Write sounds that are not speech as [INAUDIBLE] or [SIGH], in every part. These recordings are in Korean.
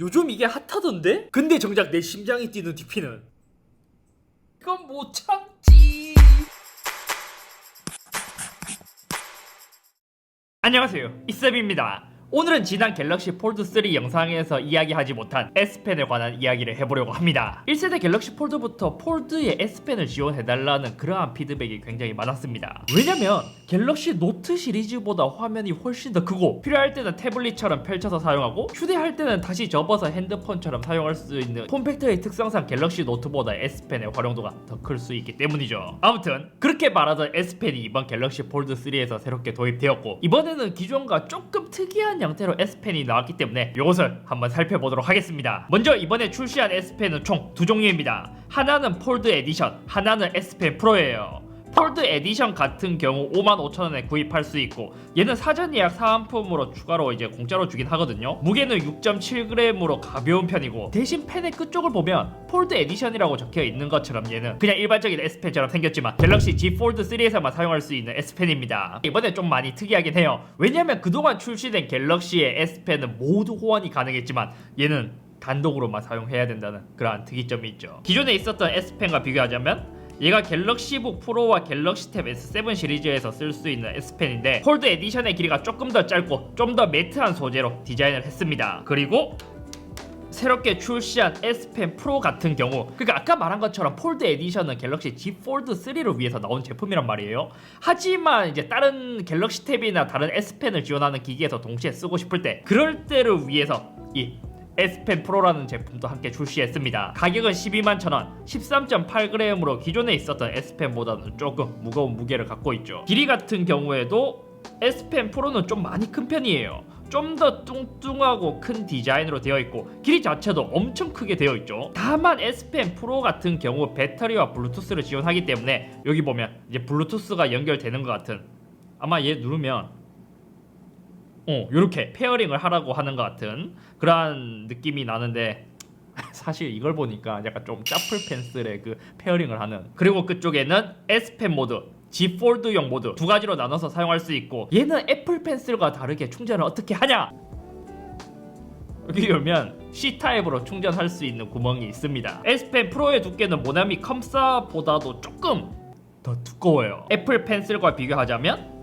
요즘 이게 핫하던데? 근데 정작 내 심장이 뛰는 DP는 이건 못 참지. 안녕하세요. 이쌤입니다. 오늘은 지난 갤럭시 폴드 3 영상에서 이야기하지 못한 S펜에 관한 이야기를 해보려고 합니다. 1세대 갤럭시 폴드부터 폴드에 S펜을 지원해달라는 그러한 피드백이 굉장히 많았습니다. 왜냐면 갤럭시 노트 시리즈보다 화면이 훨씬 더 크고 필요할 때는 태블릿처럼 펼쳐서 사용하고 휴대할 때는 다시 접어서 핸드폰처럼 사용할 수 있는 폼팩터의 특성상 갤럭시 노트보다 S펜의 활용도가 더 클 수 있기 때문이죠. 아무튼 그렇게 말하던 S펜이 이번 갤럭시 폴드 3에서 새롭게 도입되었고 이번에는 기존과 조금 특이한 형태로 S펜이 나왔기 때문에 이것을 한번 살펴보도록 하겠습니다. 먼저 이번에 출시한 S펜은 총 두 종류입니다. 하나는 폴드 에디션, 하나는 S펜 프로예요. 폴드 에디션 같은 경우 55,000원에 구입할 수 있고 얘는 사전 예약 사은품으로 추가로 이제 공짜로 주긴 하거든요. 무게는 6.7g으로 가벼운 편이고 대신 펜의 끝쪽을 보면 폴드 에디션이라고 적혀 있는 것처럼 얘는 그냥 일반적인 S펜처럼 생겼지만 갤럭시 Z 폴드 3에서만 사용할 수 있는 S펜입니다. 이번에 좀 많이 특이하긴 해요. 왜냐면 그동안 출시된 갤럭시의 S펜은 모두 호환이 가능했지만 얘는 단독으로만 사용해야 된다는 그러한 특이점이 있죠. 기존에 있었던 S펜과 비교하자면 얘가 갤럭시북 프로와 갤럭시 탭 S7 시리즈에서 쓸 수 있는 S펜인데 폴드 에디션의 길이가 조금 더 짧고 좀 더 매트한 소재로 디자인을 했습니다. 그리고 새롭게 출시한 S펜 프로 같은 경우 그러니까 아까 말한 것처럼 폴드 에디션은 갤럭시 Z 폴드 3를 위해서 나온 제품이란 말이에요. 하지만 이제 다른 갤럭시 탭이나 다른 S펜을 지원하는 기기에서 동시에 쓰고 싶을 때 그럴 때를 위해서 이 S펜 프로라는 제품도 함께 출시했습니다. 가격은 12만 1,000원, 13.8g으로 기존에 있었던 S펜보다는 조금 무거운 무게를 갖고 있죠. 길이 같은 경우에도 S펜 프로는 좀 많이 큰 편이에요. 좀 더 뚱뚱하고 큰 디자인으로 되어 있고 길이 자체도 엄청 크게 되어 있죠. 다만 S펜 프로 같은 경우 배터리와 블루투스를 지원하기 때문에 여기 보면 이제 블루투스가 연결되는 것 같은 아마 얘 누르면 어, 요렇게 페어링을 하라고 하는 것 같은 그러한 느낌이 나는데 [LAUGHS] 사실 이걸 보니까 약간 좀 짜플 펜슬의 그 페어링을 하는 그리고 그쪽에는 S펜 모드 G 폴드용 모드 두 가지로 나눠서 사용할 수 있고 얘는 애플 펜슬과 다르게 충전을 어떻게 하냐 여기 열면 C 타입으로 충전할 수 있는 구멍이 있습니다. S펜 프로의 두께는 모나미 컴사보다도 조금 더 두꺼워요. 애플 펜슬과 비교하자면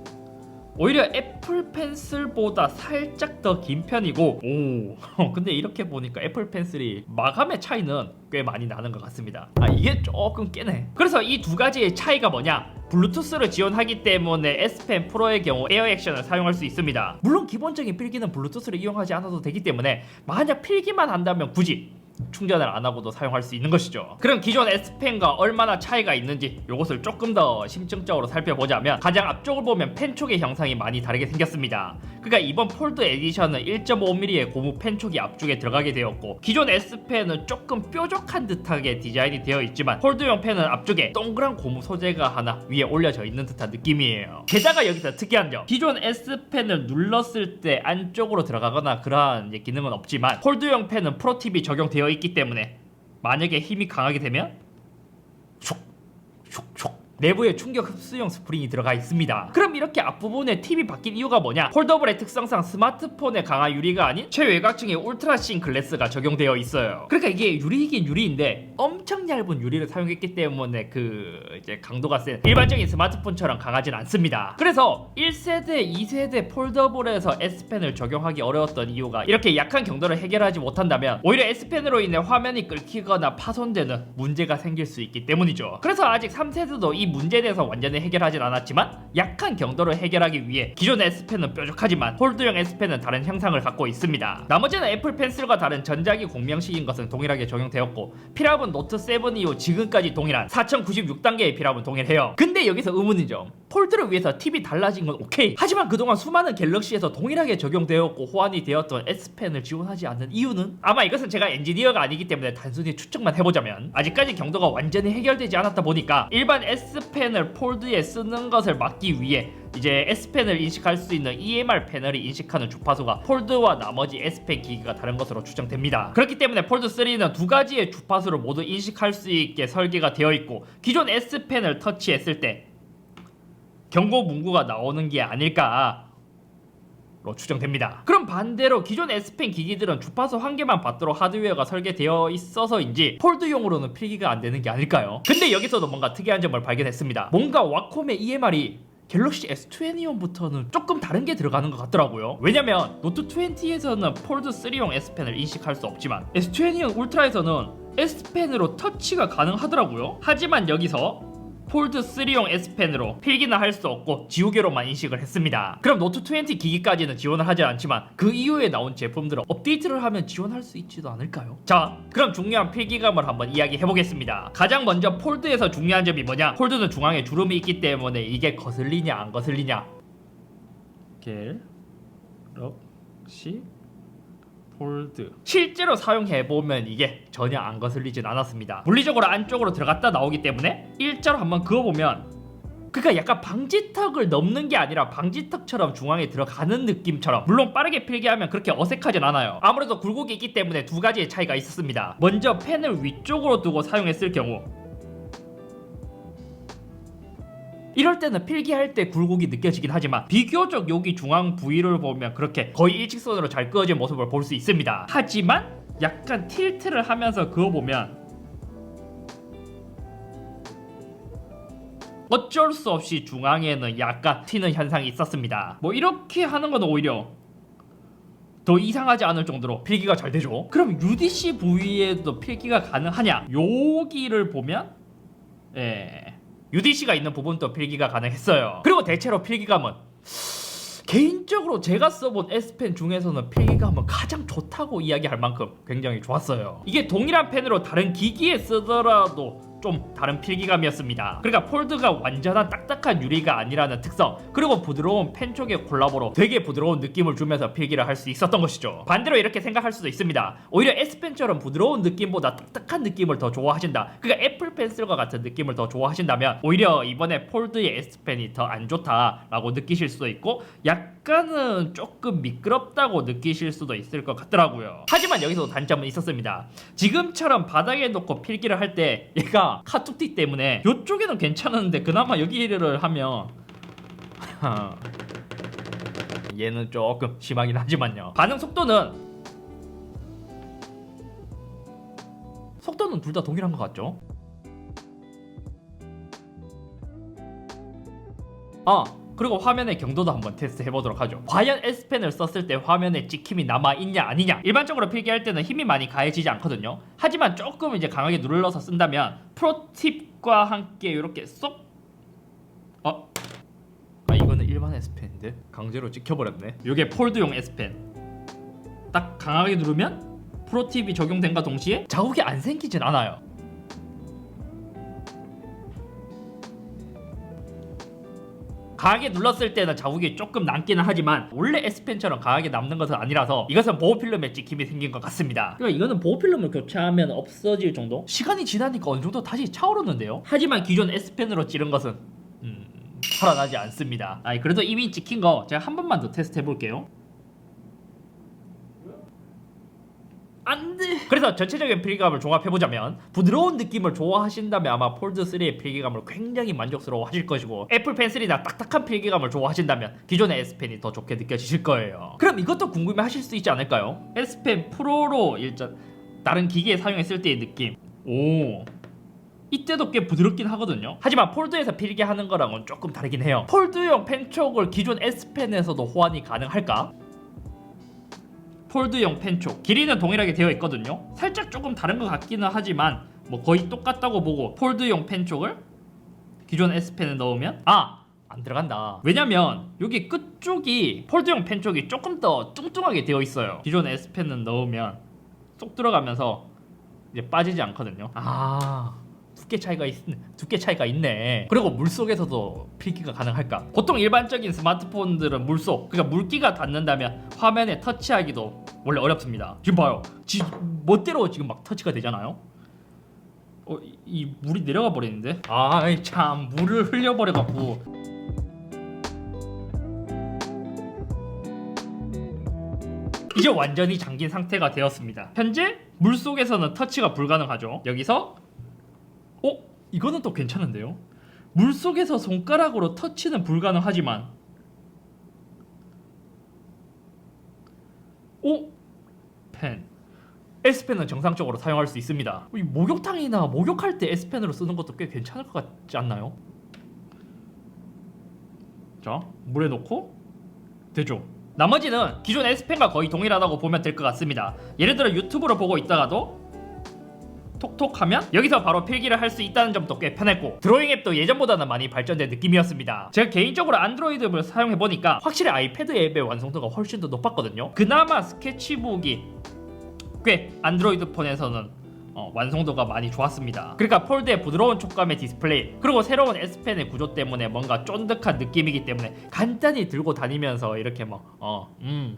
오히려 애플 펜슬보다 살짝 더 긴 편이고 오 [LAUGHS] 근데 이렇게 보니까 애플 펜슬이 마감의 차이는 꽤 많이 나는 것 같습니다. 아 이게 조금 깨네. 그래서 이 두 가지의 차이가 뭐냐? 블루투스를 지원하기 때문에 S펜 프로의 경우 에어 액션을 사용할 수 있습니다. 물론 기본적인 필기는 블루투스를 이용하지 않아도 되기 때문에 만약 필기만 한다면 굳이 충전을 안 하고도 사용할 수 있는 것이죠. 그럼 기존 S펜과 얼마나 차이가 있는지 이것을 조금 더 심층적으로 살펴보자면 가장 앞쪽을 보면 펜 촉의 형상이 많이 다르게 생겼습니다. 그러니까 이번 폴드 에디션은 1.5mm의 고무 펜 촉이 앞쪽에 들어가게 되었고 기존 S펜은 조금 뾰족한 듯하게 디자인이 되어 있지만 폴드용 펜은 앞쪽에 동그란 고무 소재가 하나 위에 올려져 있는 듯한 느낌이에요. 게다가 여기서 특이한 점 기존 S펜을 눌렀을 때 안쪽으로 들어가거나 그러한 기능은 없지만 폴드용 펜은 프로팁이 적용되어 있기 때문에 만약에 힘이 강하게 되면 슉슉슉 내부에 충격 흡수용 스프링이 들어가 있습니다. 그럼 이렇게 앞부분에 팁이 바뀐 이유가 뭐냐? 폴더블의 특성상 스마트폰에 강한 유리가 아닌 최외곽층의 울트라신 글래스가 적용되어 있어요. 그러니까 이게 유리이긴 유리인데 엄청 얇은 유리를 사용했기 때문에 그 이제 강도가 센 일반적인 스마트폰처럼 강하진 않습니다. 그래서 1세대, 2세대 폴더블에서 S펜을 적용하기 어려웠던 이유가 이렇게 약한 경도를 해결하지 못한다면 오히려 S펜으로 인해 화면이 끓기거나 파손되는 문제가 생길 수 있기 때문이죠. 그래서 아직 3세대도 이 문제에 대해서 완전히 해결하진 않았지만 약한 경도를 해결하기 위해 기존 S펜은 뾰족하지만 폴드용 S펜은 다른 형상을 갖고 있습니다. 나머지는 애플 펜슬과 다른 전자기 공명식인 것은 동일하게 적용되었고 피랍은 노트 7 이후 지금까지 동일한 4096단계의 피랍은 동일해요. 근데 여기서 의문인 점 폴드를 위해서 팁이 달라진 건 오케이 하지만 그동안 수많은 갤럭시에서 동일하게 적용되었고 호환이 되었던 S펜을 지원하지 않는 이유는 아마 이것은 제가 엔지니어가 아니기 때문에 단순히 추측만 해보자면 아직까지 경도가 완전히 해결되지 않았다 보니까 일반 S 펜을 폴드에 쓰는 것을 막기 위해 이제 S펜을 인식할 수 있는 EMR 패널이 인식하는 주파수가 폴드와 나머지 S펜 기기가 다른 것으로 추정됩니다. 그렇기 때문에 폴드 3는 두 가지의 주파수를 모두 인식할 수 있게 설계가 되어 있고 기존 S펜을 터치했을 때 경고 문구가 나오는 게 아닐까 추정됩니다. 그럼 반대로 기존 S펜 기기들은 주파수 한 개만 받도록 하드웨어가 설계되어 있어서인지 폴드용으로는 필기가 안 되는 게 아닐까요? 근데 여기서도 뭔가 특이한 점을 발견했습니다. 뭔가 와콤의 EMR이 갤럭시 S21부터는 조금 다른 게 들어가는 것 같더라고요. 왜냐면 노트 20에서는 폴드 3용 S펜을 인식할 수 없지만 S21 울트라에서는 S펜으로 터치가 가능하더라고요. 하지만 여기서 폴드 3용 S펜으로 필기는 할 수 없고 지우개로만 인식을 했습니다. 그럼 노트 20 기기까지는 지원을 하지 않지만 그 이후에 나온 제품들은 업데이트를 하면 지원할 수 있지도 않을까요? 자, 그럼 중요한 필기감을 한번 이야기해 보겠습니다. 가장 먼저 폴드에서 중요한 점이 뭐냐? 폴드는 중앙에 주름이 있기 때문에 이게 거슬리냐 안 거슬리냐? 갤럭시 폴드 실제로 사용해 보면 이게 전혀 안 거슬리진 않았습니다. 물리적으로 안쪽으로 들어갔다 나오기 때문에 일자로 한번 그어 보면 그러니까 약간 방지턱을 넘는 게 아니라 방지턱처럼 중앙에 들어가는 느낌처럼 물론 빠르게 필기하면 그렇게 어색하진 않아요. 아무래도 굴곡이 있기 때문에 두 가지의 차이가 있었습니다. 먼저 펜을 위쪽으로 두고 사용했을 경우 이럴 때는 필기할 때 굴곡이 느껴지긴 하지만 비교적 여기 중앙 부위를 보면 그렇게 거의 일직선으로 잘 그어진 모습을 볼 수 있습니다. 하지만 약간 틸트를 하면서 그어 보면 어쩔 수 없이 중앙에는 약간 튀는 현상이 있었습니다. 뭐 이렇게 하는 건 오히려 더 이상하지 않을 정도로 필기가 잘 되죠. 그럼 UDC 부위에도 필기가 가능하냐? 여기를 보면 예. UDC가 있는 부분도 필기가 가능했어요. 그리고 대체로 필기감은 개인적으로 제가 써본 S펜 중에서는 필기감은 가장 좋다고 이야기할 만큼 굉장히 좋았어요. 이게 동일한 펜으로 다른 기기에 쓰더라도 좀 다른 필기감이었습니다. 그러니까 폴드가 완전한 딱딱한 유리가 아니라는 특성, 그리고 부드러운 펜 쪽의 콜라보로 되게 부드러운 느낌을 주면서 필기를 할 수 있었던 것이죠. 반대로 이렇게 생각할 수도 있습니다. 오히려 S펜처럼 부드러운 느낌보다 딱딱한 느낌을 더 좋아하신다. 그러니까 애플 펜슬과 같은 느낌을 더 좋아하신다면 오히려 이번에 폴드의 S펜이 더 안 좋다라고 느끼실 수도 있고 약 간은 조금 미끄럽다고 느끼실 수도 있을 것 같더라고요. 하지만 여기서 단점은 있었습니다. 지금처럼 바닥에 놓고 필기를 할 때 얘가 카툭띠 때문에 이쪽에는 괜찮은데 그나마 여기를 하면 [LAUGHS] 얘는 조금 심하긴 하지만요. 반응 속도는 속도는 둘 다 동일한 것 같죠? 아 그리고 화면의 경도도 한번 테스트 해 보도록 하죠. 과연 S펜을 썼을 때 화면에 찍힘이 남아있냐 아니냐. 일반적으로 필기할 때는 힘이 많이 가해지지 않거든요. 하지만 조금 이제 강하게 눌러서 쓴다면 프로팁과 함께 이렇게 쏙. 어? 아 이거는 일반 S펜인데? 강제로 찍혀버렸네. 이게 폴드용 S펜. 딱 강하게 누르면 프로팁이 적용된과 동시에 자국이 안 생기진 않아요 강하게 눌렀을 때는 자국이 조금 남기는 하지만 원래 S펜처럼 강하게 남는 것은 아니라서 이것은 보호필름에 찍힘이 생긴 것 같습니다 그러니까 이거는 보호필름을 교체하면 없어질 정도? 시간이 지나니까 어느 정도 다시 차오르는데요? 하지만 기존 S펜으로 찌른 것은 음... 살아나지 않습니다 아니 그래도 이미 찍힌 거 제가 한 번만 더 테스트 해볼게요 안돼. 그래서 전체적인 필기감을 종합해보자면 부드러운 느낌을 좋아하신다면 아마 폴드 3의 필기감을 굉장히 만족스러워하실 것이고 애플 펜슬이나 딱딱한 필기감을 좋아하신다면 기존의 S 펜이 더 좋게 느껴지실 거예요. 그럼 이것도 궁금해하실 수 있지 않을까요? S 펜 프로로 일단 다른 기기에 사용했을 때의 느낌. 오. 이때도 꽤 부드럽긴 하거든요. 하지만 폴드에서 필기하는 거랑은 조금 다르긴 해요. 폴드용 펜촉을 기존 S 펜에서도 호환이 가능할까? 폴드용 펜촉. 길이는 동일하게 되어 있거든요. 살짝 조금 다른 것 같기는 하지만 뭐 거의 똑같다고 보고 폴드용 펜촉을 기존 S펜에 넣으면 아! 안 들어간다. 왜냐면 여기 끝쪽이 폴드용 펜촉이 조금 더 뚱뚱하게 되어 있어요. 기존 S펜은 넣으면 쏙 들어가면서 이제 빠지지 않거든요. 아 두께 차이가 있, 두께 차이가 있네. 그리고 물 속에서도 필기가 가능할까? 보통 일반적인 스마트폰들은 물 속, 그러니까 물기가 닿는다면 화면에 터치하기도 원래 어렵습니다. 지금 봐요. 지 멋대로 지금 막 터치가 되잖아요. 어, 이, 이 물이 내려가 버리는데? 아이 참 물을 흘려버려 갖고. 이제 완전히 잠긴 상태가 되었습니다. 현재 물 속에서는 터치가 불가능하죠. 여기서 어? 이거는 또 괜찮은데요? 물 속에서 손가락으로 터치는 불가능하지만 오? 펜. S펜은 정상적으로 사용할 수 있습니다. 이 목욕탕이나 목욕할 때 S펜으로 쓰는 것도 꽤 괜찮을 것 같지 않나요? 자, 물에 넣고 되죠. 나머지는 기존 S펜과 거의 동일하다고 보면 될 것 같습니다. 예를 들어 유튜브를 보고 있다가도 톡톡하면 여기서 바로 필기를 할 수 있다는 점도 꽤 편했고 드로잉 앱도 예전보다는 많이 발전된 느낌이었습니다. 제가 개인적으로 안드로이드 앱을 사용해 보니까 확실히 아이패드 앱의 완성도가 훨씬 더 높았거든요. 그나마 스케치북이 꽤 안드로이드 폰에서는 어, 완성도가 많이 좋았습니다. 그러니까 폴드의 부드러운 촉감의 디스플레이 그리고 새로운 S펜의 구조 때문에 뭔가 쫀득한 느낌이기 때문에 간단히 들고 다니면서 이렇게 막 어 음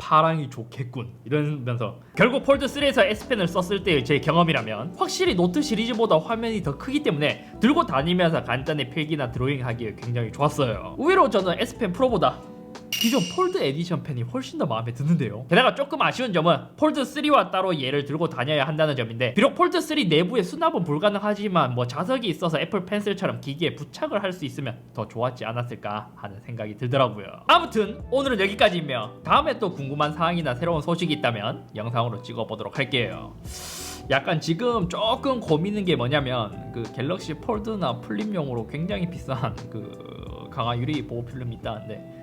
파랑이 좋겠군 이러면서 결국 폴드 3에서 S펜을 썼을 때의 제 경험이라면 확실히 노트 시리즈보다 화면이 더 크기 때문에 들고 다니면서 간단히 필기나 드로잉 하기에 굉장히 좋았어요. 의외로 저는 S펜 프로보다 기존 폴드 에디션 펜이 훨씬 더 마음에 드는데요. 게다가 조금 아쉬운 점은 폴드 3와 따로 얘를 들고 다녀야 한다는 점인데 비록 폴드 3 내부에 수납은 불가능하지만 뭐 자석이 있어서 애플 펜슬처럼 기기에 부착을 할 수 있으면 더 좋았지 않았을까 하는 생각이 들더라고요. 아무튼 오늘은 여기까지이며 다음에 또 궁금한 사항이나 새로운 소식이 있다면 영상으로 찍어보도록 할게요. 약간 지금 조금 고민인 게 뭐냐면 그 갤럭시 폴드나 플립용으로 굉장히 비싼 그 강화 유리 보호 필름이 있다는데 예,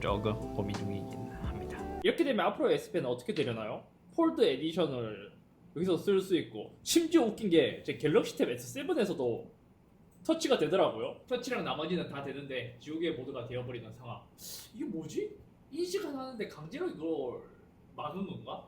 조금 고민 중이긴 합니다. 이렇게 되면 앞으로 S펜은 어떻게 되려나요? 폴드 에디션을 여기서 쓸 수 있고 심지어 웃긴 게 제 갤럭시 탭 S7에서도 터치가 되더라고요. 터치랑 나머지는 다 되는데 지우개 모드가 되어버리는 상황. 이게 뭐지? 인식은 하는데 강제로 이걸 막은 건가?